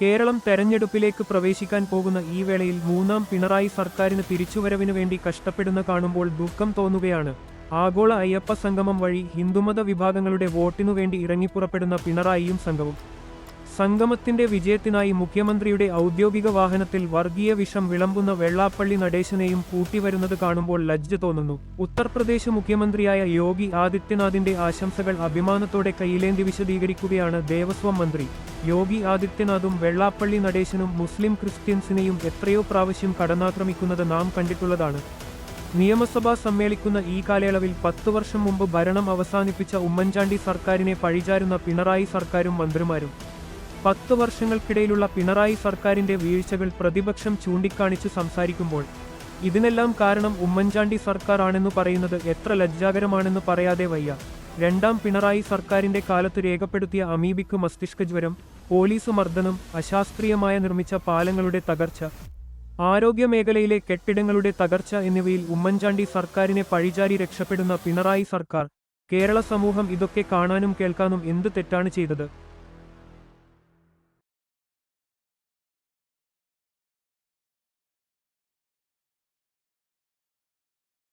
കേരളം തെരഞ്ഞെടുപ്പിലേക്ക് പ്രവേശിക്കാൻ പോകുന്ന ഈ വേളയിൽ മൂന്നാം പിണറായി സർക്കാരിന് തിരിച്ചുവരവിനു വേണ്ടി കഷ്ടപ്പെടുന്ന കാണുമ്പോൾ ദുഃഖം തോന്നുകയാണ്. ആഗോള അയ്യപ്പ സംഗമം വഴി ഹിന്ദുമത വിഭാഗങ്ങളുടെ വോട്ടിനു വേണ്ടി ഇറങ്ങിപ്പുറപ്പെടുന്ന പിണറായിയും സംഘവും. സംഗമത്തിന്റെ വിജയത്തിനായി മുഖ്യമന്ത്രിയുടെ ഔദ്യോഗിക വാഹനത്തിൽ വർഗീയ വിഷം വിളമ്പുന്ന വെള്ളാപ്പള്ളി നടേശനെയും കൂട്ടിവരുന്നത് കാണുമ്പോൾ ലജ്ജ തോന്നുന്നു. ഉത്തർപ്രദേശ് മുഖ്യമന്ത്രിയായ യോഗി ആദിത്യനാഥിന്റെ ആശംസകൾ അഭിമാനത്തോടെ കയ്യിലേന്തി വിശദീകരിക്കുകയാണ് ദേവസ്വം മന്ത്രി. യോഗി ആദിത്യനാഥും വെള്ളാപ്പള്ളി നടേശനും മുസ്ലിം ക്രിസ്ത്യൻസിനെയും എത്രയോ പ്രാവശ്യം കടന്നാക്രമിക്കുന്നത് നാം കണ്ടിട്ടുള്ളതാണ്. നിയമസഭ സമ്മേളിക്കുന്ന ഈ കാലയളവിൽ പത്തു വർഷം മുമ്പ് ഭരണം അവസാനിപ്പിച്ച ഉമ്മൻചാണ്ടി സർക്കാരിനെ പഴിചാരുന്ന പിണറായി സർക്കാരും മന്ത്രിമാരും പത്ത് വർഷങ്ങൾക്കിടയിലുള്ള പിണറായി സർക്കാരിന്റെ വീഴ്ചകൾ പ്രതിപക്ഷം ചൂണ്ടിക്കാണിച്ചു സംസാരിക്കുമ്പോൾ ഇതിനെല്ലാം കാരണം ഉമ്മൻചാണ്ടി സർക്കാർ ആണെന്ന് പറയുന്നത് എത്ര ലജ്ജാകരമാണെന്ന് പറയാതെ വയ്യ. രണ്ടാം പിണറായി സർക്കാരിന്റെ കാലത്ത് രേഖപ്പെടുത്തിയ അമീബിക്ക് മസ്തിഷ്കജ്വരം പോലീസ് മർദ്ദനം അശാസ്ത്രീയമായ നിർമ്മിച്ച പാലങ്ങളുടെ തകർച്ച ആരോഗ്യ മേഖലയിലെ കെട്ടിടങ്ങളുടെ തകർച്ച എന്നിവയിൽ ഉമ്മൻചാണ്ടി സർക്കാരിനെ പഴിചാരി രക്ഷപ്പെടുന്ന പിണറായി സർക്കാർ കേരള സമൂഹം ഇതൊക്കെ കാണാനും കേൾക്കാനും എന്ത് തെറ്റാണ് ചെയ്തത്?